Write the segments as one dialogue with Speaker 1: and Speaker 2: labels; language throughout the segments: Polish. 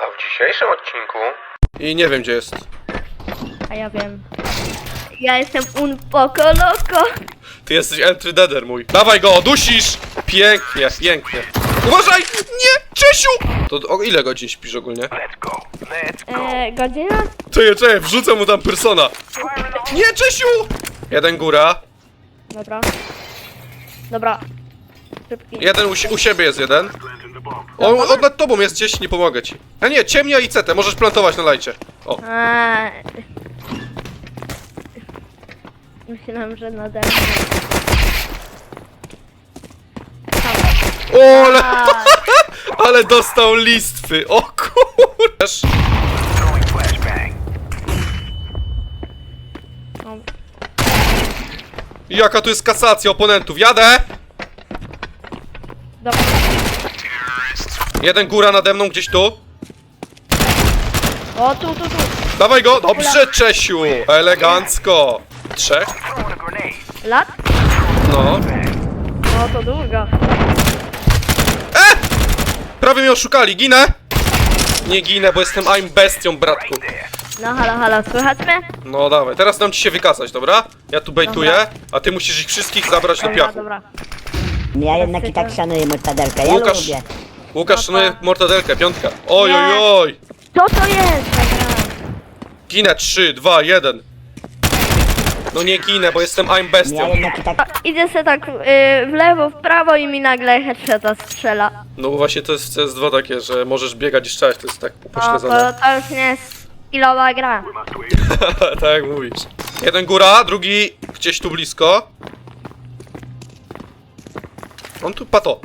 Speaker 1: A w dzisiejszym odcinku...
Speaker 2: I nie wiem gdzie jest.
Speaker 3: A ja wiem. Ja jestem un poco loco.
Speaker 2: Ty jesteś entry deader mój. Dawaj go, dusisz! Pięknie, pięknie. Uważaj! Nie! Czesiu! To o ile godzin śpisz ogólnie?
Speaker 3: E, godzina?
Speaker 2: Czekaj, czekaj, wrzucę mu tam persona. Nie, Czesiu! Jeden góra.
Speaker 3: Dobra. Dobra. Szybki.
Speaker 2: Jeden u, si- u siebie jest jeden. On, on nad tobą jest gdzieś, nie pomogę ci. A nie, ciemnia i cetę, możesz plantować na lajcie. O,
Speaker 3: A... Myślałem, że nade mną.
Speaker 2: o ale,
Speaker 3: A,
Speaker 2: ale dostał listwy, o
Speaker 3: no,
Speaker 2: Jaka tu jest kasacja oponentów, jadę!
Speaker 3: Dobra.
Speaker 2: Jeden góra nade mną, gdzieś tu.
Speaker 3: O, tu, tu, tu.
Speaker 2: Dawaj go, dobrze Czesiu, elegancko. Trzech?
Speaker 3: Lat?
Speaker 2: No.
Speaker 3: No, to długo.
Speaker 2: E! Prawie mnie oszukali, ginę! Nie ginę, bo jestem I'm bestią, bratku.
Speaker 3: No, halo, halo, słychać mnie?
Speaker 2: No dawaj, teraz dam ci się wykazać, dobra? Ja tu bejtuję, a ty musisz ich wszystkich zabrać do
Speaker 3: Dobra,
Speaker 2: piachu.
Speaker 3: dobra.
Speaker 4: Ja jednak i tak szanuję mortadelkę, ja
Speaker 2: Łukasz,
Speaker 4: lubię.
Speaker 2: Łukasz szanuje mortadelkę, piątka. Oj, oj, oj!
Speaker 3: Co to jest? Dobra.
Speaker 2: Ginę, 3, 2, 1. No nie ginę, bo jestem I'm
Speaker 4: Ja
Speaker 2: bestią.
Speaker 4: jednak i tak
Speaker 3: O, Idzie se tak y, w lewo, w prawo i mi nagle headshota strzela.
Speaker 2: No bo właśnie to jest w CS2 takie, że możesz biegać i strzelać, to jest tak
Speaker 3: No, to,
Speaker 2: upośledzone.
Speaker 3: to już nie jest skillowa gra.
Speaker 2: tak jak mówisz. Jeden góra, drugi gdzieś tu blisko. On tu pato.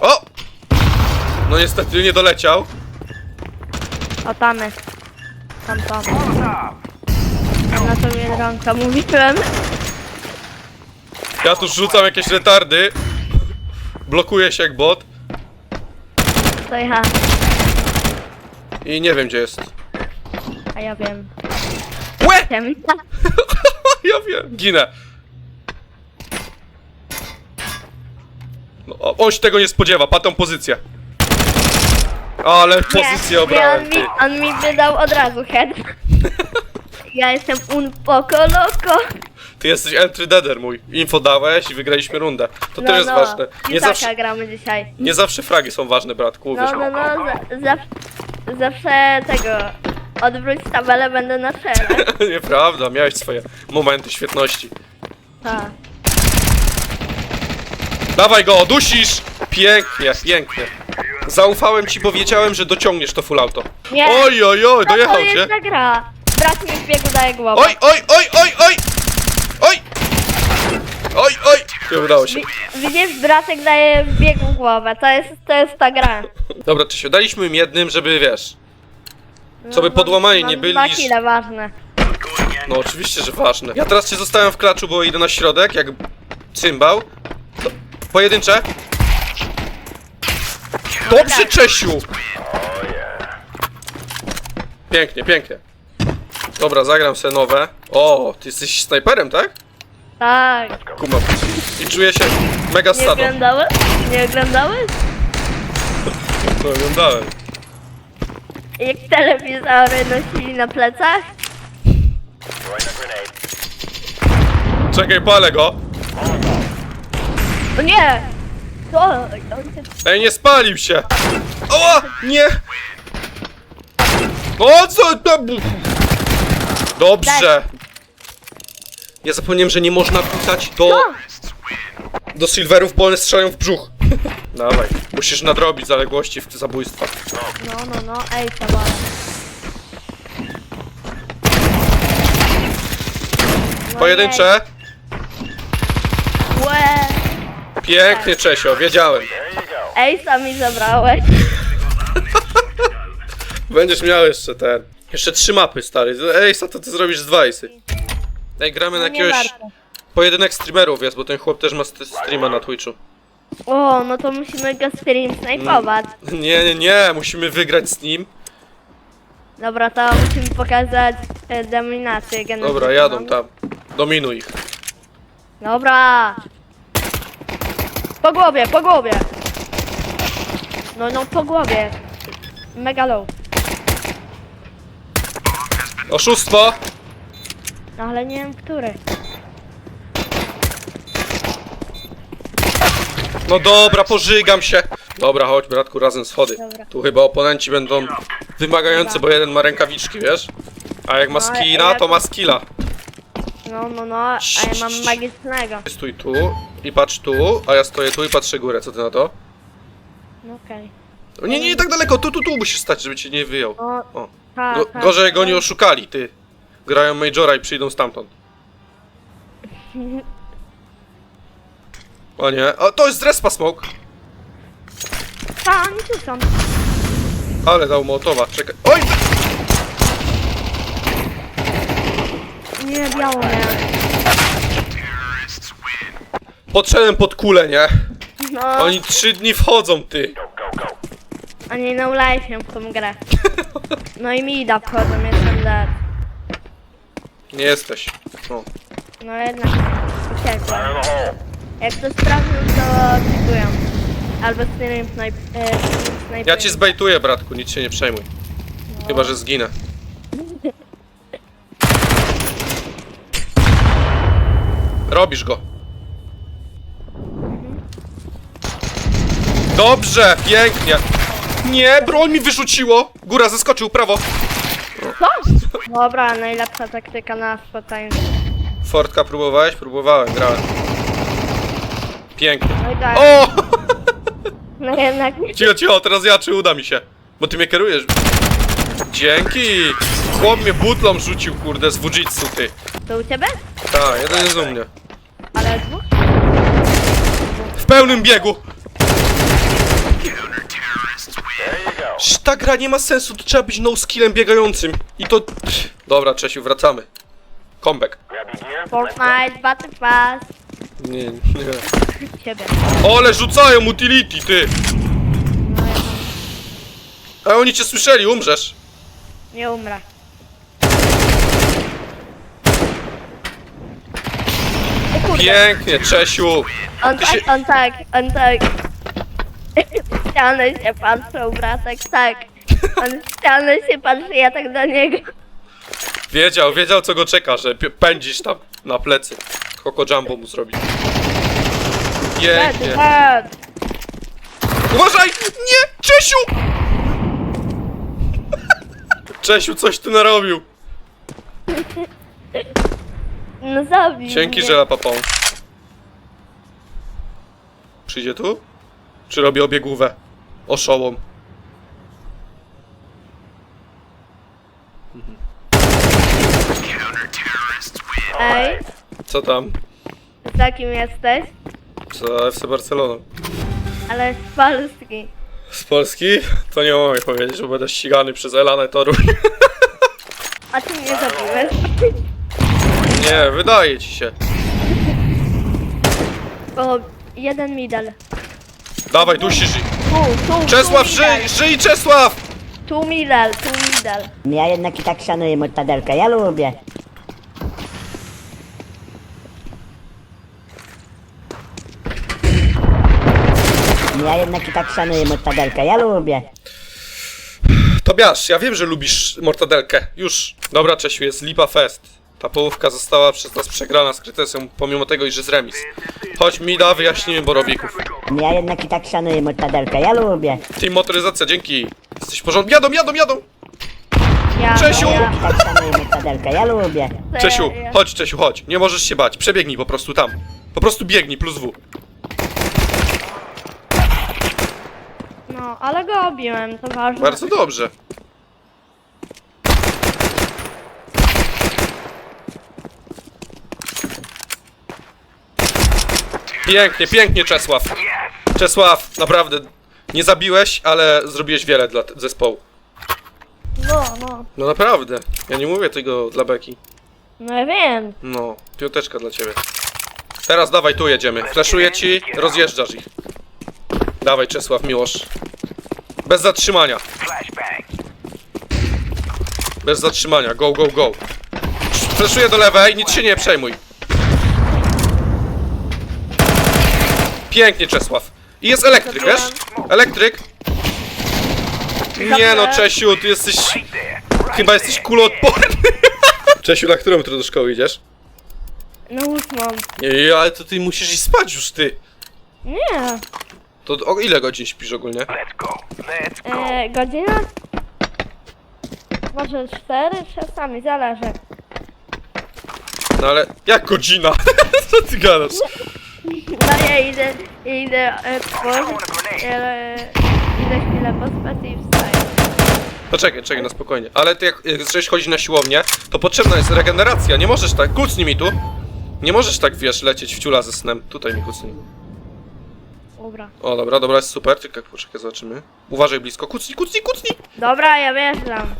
Speaker 2: O! No niestety nie doleciał.
Speaker 3: O, tam jest. Tam, tam. Na to Biedronka mówiłem.
Speaker 2: Ja tu rzucam jakieś retardy. Blokuję się jak bot.
Speaker 3: To ja.
Speaker 2: I nie wiem gdzie jest.
Speaker 3: A ja wiem.
Speaker 2: Łe!
Speaker 3: Ciemna.
Speaker 2: ja wiem. Ginę. O- on się tego nie spodziewa, patą pozycję. Ale pozycję
Speaker 3: Nie,
Speaker 2: obrałem,
Speaker 3: nie,
Speaker 2: ty.
Speaker 3: on, mi, on mi wydał od razu head. Ja jestem un poco loco.
Speaker 2: Ty jesteś entry deader mój. Info dałeś i wygraliśmy rundę. To
Speaker 3: No,
Speaker 2: to jest
Speaker 3: no.
Speaker 2: ważne. Nie zawsze,
Speaker 3: gramy dzisiaj.
Speaker 2: nie zawsze fragi są ważne, bratku,
Speaker 3: No,
Speaker 2: wiesz.
Speaker 3: no, no, za, zawsze, zawsze tego. Odwróć tabelę, będę na czele.
Speaker 2: Nieprawda, miałeś swoje momenty świetności.
Speaker 3: Tak.
Speaker 2: Dawaj go, dusisz! Pięknie, pięknie. Zaufałem ci, bo wiedziałem, że dociągniesz to full auto.
Speaker 3: Nie.
Speaker 2: Oj, oj, oj,
Speaker 3: to
Speaker 2: dojechał
Speaker 3: jest
Speaker 2: cię.
Speaker 3: gra? Brat mi w biegu daje głowę.
Speaker 2: Oj, oj, oj, oj, oj! Oj! Oj, oj! Nie udało się.
Speaker 3: Wi- Widzisz, bratek daje w biegu głowę. To jest, to jest ta gra.
Speaker 2: Dobra, Czesiu, daliśmy im jednym, żeby wiesz. Co by
Speaker 3: No,
Speaker 2: podłamani
Speaker 3: mam
Speaker 2: nie byli.
Speaker 3: Dwa kile ważne.
Speaker 2: No oczywiście, że ważne. Ja teraz cię zostawiam w klaczu, bo idę na środek, jak cymbał. Pojedyncze. Dobrze, Czesiu! Pięknie, pięknie. Dobra, zagram se nowe. O, ty jesteś snajperem, tak?
Speaker 3: Tak.
Speaker 2: Kumam. I czuję się mega
Speaker 3: Nie
Speaker 2: stado.
Speaker 3: oglądałeś? Nie oglądałeś?
Speaker 2: To oglądałem.
Speaker 3: Jak telewizory nosili na plecach?
Speaker 2: Czekaj, palę go.
Speaker 3: O nie! On się...
Speaker 2: Ej, nie spalił się! Oła! Nie! O co? to Dobrze! Ja zapomniałem, że nie można pisać do, do silverów, bo one strzelają w brzuch. Dawaj, musisz nadrobić zaległości w zabójstwa.
Speaker 3: No, no, no, ej, tawara.
Speaker 2: Pojedyncze.
Speaker 3: Łe!
Speaker 2: Pięknie, Czesio, wiedziałem.
Speaker 3: Ej, sami zabrałeś.
Speaker 2: Będziesz miał jeszcze ten. Jeszcze trzy mapy, stary. Ej, co to ty zrobisz z dwa? Ej, gramy na
Speaker 3: No nie
Speaker 2: jakiegoś...
Speaker 3: warto.
Speaker 2: Pojedynek streamerów jest, bo ten chłop też ma st- streama na Twitchu.
Speaker 3: O, no to musimy go stream snajpować.
Speaker 2: Nie, nie, nie, musimy wygrać z nim.
Speaker 3: Dobra, to musimy pokazać e, dominację genetyczną.
Speaker 2: Dobra, jadą tam. Dominuj ich.
Speaker 3: Dobra. Po głowie, po głowie. No, no, po głowie. Mega low.
Speaker 2: Oszustwo!
Speaker 3: No ale nie wiem który.
Speaker 2: No dobra, pożygam się. Dobra, chodź bratku, razem schody.
Speaker 3: Dobra.
Speaker 2: Tu chyba oponenci będą wymagający, bo jeden ma rękawiczki, wiesz? A jak ma
Speaker 3: No,
Speaker 2: skina,
Speaker 3: jak-
Speaker 2: to ma skilla.
Speaker 3: No, no, no, a ja mam magicznego.
Speaker 2: Stój tu i patrz tu, a ja stoję tu i patrzę górę, co ty na to?
Speaker 3: No okej.
Speaker 2: O, Nie, nie, nie tak daleko, tu, tu, tu musisz stać, żeby cię nie wyjął.
Speaker 3: O,
Speaker 2: O.
Speaker 3: tak,
Speaker 2: Go,
Speaker 3: tak.
Speaker 2: gorzej go nie oszukali, ty. Grają Majora i przyjdą stamtąd. O nie, o to jest respa smoke.
Speaker 3: A, oni tu są.
Speaker 2: Ale dał mołotowa, czekaj. Oj!
Speaker 3: Nie, biało miałem.
Speaker 2: Podszedłem pod kulę, nie?
Speaker 3: No,
Speaker 2: Oni trzy dni wchodzą, ty.
Speaker 3: oni no life w tą grę. No i mi da wchodzą, jestem dead.
Speaker 2: Nie jesteś. O.
Speaker 3: No jednak uciekłem. Jak to sprawdzę, to cytuję. Albo tym snajp... E.
Speaker 2: Ja ci zbejtuję, bratku, nic się nie przejmuj. Chyba, że zginę. Robisz go. Dobrze, pięknie. Nie, broń mi wyrzuciło. Góra zeskoczył, prawo.
Speaker 3: Co? Dobra, najlepsza taktyka na spotkaniu.
Speaker 2: Fortka próbowałeś? Próbowałem, grałem. Pięknie.
Speaker 3: No i tak.
Speaker 2: O!
Speaker 3: No jednak nie.
Speaker 2: Cicho, cicho, teraz ja, czy uda mi się? Bo ty mnie kierujesz. Dzięki! Chłop mnie butlą rzucił, kurde, z Fujitsu, ty.
Speaker 3: To u ciebie?
Speaker 2: Tak, jeden jest u mnie.
Speaker 3: Ale dwóch?
Speaker 2: W pełnym biegu! Sz, Ta gra nie ma sensu, to trzeba być no skillem biegającym. I to... Dobra, Czesiu, wracamy. Comeback.
Speaker 3: Fortnite, Battle Pass.
Speaker 2: Nie, nie.
Speaker 3: Ciebie.
Speaker 2: Ole, rzucają utility, ty!
Speaker 3: No ja mam.
Speaker 2: A oni cię słyszeli, umrzesz.
Speaker 3: Nie umrę. Kurde.
Speaker 2: Pięknie, Czesiu.
Speaker 3: On
Speaker 2: Ty
Speaker 3: tak,
Speaker 2: się-
Speaker 3: on tak, on tak. W ścianę się patrzą, bratek, tak. On w ścianę się patrzy, ja tak do niego.
Speaker 2: Wiedział, wiedział co go czeka, że pi- pędzisz tam na plecy. Koko Jumbo mu zrobi. Pięknie. Uważaj! Nie! Czesiu! Czesiu, coś tu narobił.
Speaker 3: No zabił
Speaker 2: Dzięki,
Speaker 3: mnie.
Speaker 2: że la papą. Przyjdzie tu? Czy robi obiegówę? Oszołom.
Speaker 3: Ej,
Speaker 2: Co tam?
Speaker 3: z takim jesteś,
Speaker 2: Co FC Barcelona?
Speaker 3: ale z Polski.
Speaker 2: Z Polski? To nie mogę powiedzieć, bo będę ścigany przez Elanę Toruń.
Speaker 3: A ty mnie zabiłeś.
Speaker 2: Nie, wydaje ci się.
Speaker 3: O, jeden medal.
Speaker 2: Dawaj, dusi, żyj.
Speaker 3: Tu, tu,
Speaker 2: Czesław,
Speaker 3: tu
Speaker 2: żyj! Żyj, Czesław!
Speaker 3: Tu medal, tu medal.
Speaker 4: Ja jednak i tak szanuję mortadelkę, ja lubię. Ja jednak i tak szanuję mortadelkę, ja lubię.
Speaker 2: Tobiasz, ja wiem, że lubisz mortadelkę. Już. Dobra, Czesiu, jest lipa fest. Ta połówka została przez nas przegrana z Krytesem, pomimo tego, iż jest remis. Chodź, Mida, wyjaśnimy borowików.
Speaker 4: Ja jednak i tak szanuję mortadelkę, ja lubię.
Speaker 2: Team motoryzacja, dzięki. Jesteś porządku. Jadą, jadą, jadą!
Speaker 3: Ja,
Speaker 2: Czesiu!
Speaker 3: Ja,
Speaker 4: I tak szanuję mortadelkę, ja lubię.
Speaker 2: Czesiu, chodź, Czesiu, chodź. Nie możesz się bać. Przebiegnij po prostu tam. Po prostu biegnij, plus W.
Speaker 3: No, ale go obiłem, to ważne.
Speaker 2: Bardzo dobrze. Pięknie, pięknie, Czesław. Czesław, naprawdę. Nie zabiłeś, ale zrobiłeś wiele dla zespołu.
Speaker 3: No, no.
Speaker 2: No naprawdę. Ja nie mówię tego dla Beki.
Speaker 3: No ja wiem.
Speaker 2: No, piąteczka dla ciebie. Teraz dawaj, tu jedziemy. Flaszuję ci, rozjeżdżasz ich. Dawaj, Czesław, Miłosz. Bez zatrzymania. Bez zatrzymania, go, go, go. Flaszuję do lewej, nic się nie przejmuj. Pięknie, Czesław. I jest elektryk, wiesz? Elektryk. Nie no, Czesiu, ty jesteś... Chyba jesteś kuloodporny. Czesiu, na którą jutro do szkoły idziesz?
Speaker 3: No ósmą.
Speaker 2: Nie, ale to ty musisz iść spać już, ty.
Speaker 3: Nie.
Speaker 2: To o ile godzin śpisz ogólnie?
Speaker 3: E, godzina? Może cztery, czasami, zależy.
Speaker 2: No ale... Jak godzina? Co ty gadasz?
Speaker 3: No ja idę, idę e, tworzyć, e, idę chwilę pospać i wstaję.
Speaker 2: Poczekaj, czekaj, na spokojnie. Ale ty jak, jak zacząłeś chodzić na siłownię, to potrzebna jest regeneracja. Nie możesz tak... Kucnij mi tu. Nie możesz tak, wiesz, lecieć w ciula ze snem. Tutaj mi kucnij.
Speaker 3: Dobra.
Speaker 2: O, dobra, dobra, jest super. Tylko poczekaj, zobaczymy. Uważaj blisko. Kucnij, kucnij, kucnij!
Speaker 3: Dobra, ja wjeżdżam.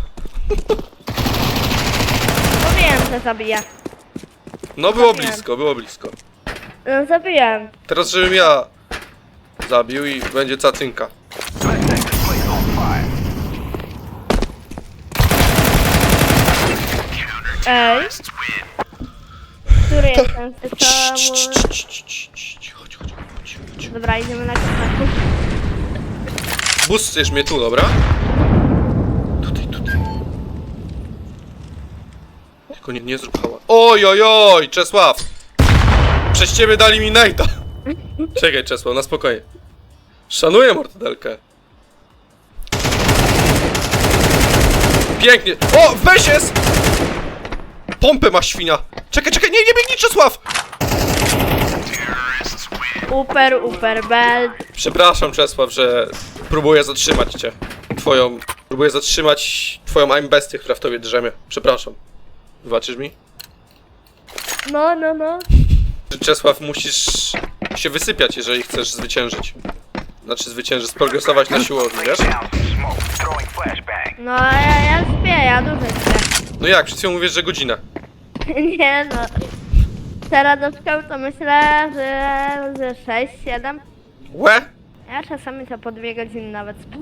Speaker 3: Mówiłem, że zabiję.
Speaker 2: No, było
Speaker 3: Zabiłem.
Speaker 2: blisko, było blisko.
Speaker 3: No zabiłem.
Speaker 2: Teraz, żebym ja zabił i będzie cacynka.
Speaker 3: Ej. Który jestem
Speaker 2: cii. Chodź, chodź, chodź, chodź.
Speaker 3: Dobra, idziemy na kierunku.
Speaker 2: Busujesz mnie tu, dobra? Tutaj, tutaj. Tylko nie, nie zrób hała. Oj, oj, oj, Czesław! Przez ciebie dali mi najta. Czekaj, Czesław, na spokojnie. Szanuję mortadelkę. Pięknie. O, weź jest! Pompę ma świnia. Czekaj, czekaj, nie, nie biegnij, Czesław!
Speaker 3: Uper, uper, belt.
Speaker 2: Przepraszam, Czesław, że próbuję zatrzymać cię. Twoją... Próbuję zatrzymać twoją aim bestię, która w tobie drzemie. Przepraszam. Wybaczysz mi?
Speaker 3: No, no, no.
Speaker 2: Czesław, musisz się wysypiać, jeżeli chcesz zwyciężyć. Znaczy zwyciężyć, sprogresować na siłowni, wiesz?
Speaker 3: No, ja, ja śpię, ja dużo śpię.
Speaker 2: No jak, przed chwilą mówisz, że godzinę.
Speaker 3: Nie no. Teraz do szkoły to myślę, że, że 6, 7.
Speaker 2: Łe?
Speaker 3: Ja czasami to po dwie godziny nawet spę.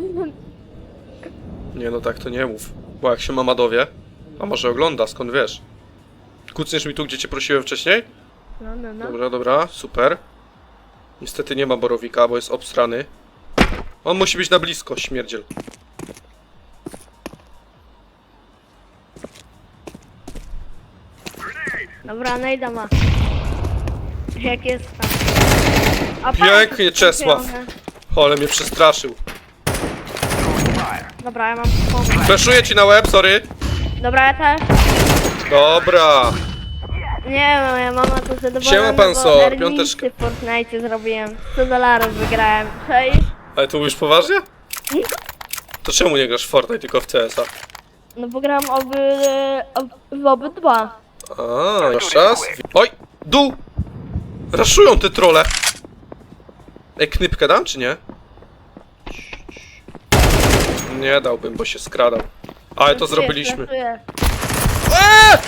Speaker 2: Nie no, tak to nie mów. Bo jak się mama dowie, a może ogląda, skąd wiesz? Kucniesz mi tu, gdzie cię prosiłem wcześniej?
Speaker 3: No, no, no.
Speaker 2: Dobra, dobra, super. Niestety nie ma borowika, bo jest obstrany. On musi być na blisko, śmierdziel.
Speaker 3: Dobra, najda ma. Jak jest tam. A
Speaker 2: Pięknie, Czesław.
Speaker 3: kupione.
Speaker 2: O, ale mnie przestraszył.
Speaker 3: Dobra, ja mam pomysł.
Speaker 2: Flaszuję ci na łeb, sorry.
Speaker 3: Dobra, ja też.
Speaker 2: Dobra.
Speaker 3: Nie, moja mama to zadowolona.
Speaker 2: Siema, pan
Speaker 3: bo
Speaker 2: Sor, piąteczka.
Speaker 3: w Fortnite zrobiłem. 100 dolarów wygrałem. Cześć.
Speaker 2: Ale tu mówisz poważnie? To czemu nie grasz w Fortnite, tylko w CS-a?
Speaker 3: No bo gram oby, ob, w obydwa.
Speaker 2: A, masz czas? Oj, dół! Raszują te trole! Ej, knypkę dam, czy nie? Nie dałbym, bo się skradał. Ale to zrobiliśmy. Eee!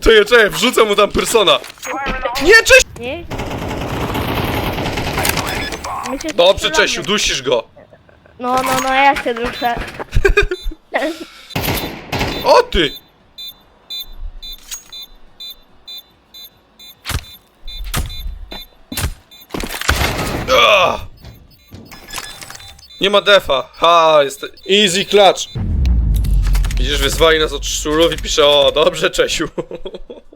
Speaker 2: Czekaj, czekaj, wrzucę mu tam persona. Nie, cześć!
Speaker 3: Nie? My się
Speaker 2: Dobrze,
Speaker 3: strzelamy.
Speaker 2: Czesiu, dusisz go.
Speaker 3: No, no, no, ja się duszę.
Speaker 2: O ty! Ah! Nie ma defa. Ha, jest easy clutch. Widzisz, wyzwali nas od szczurów i pisze, o, dobrze, Czesiu.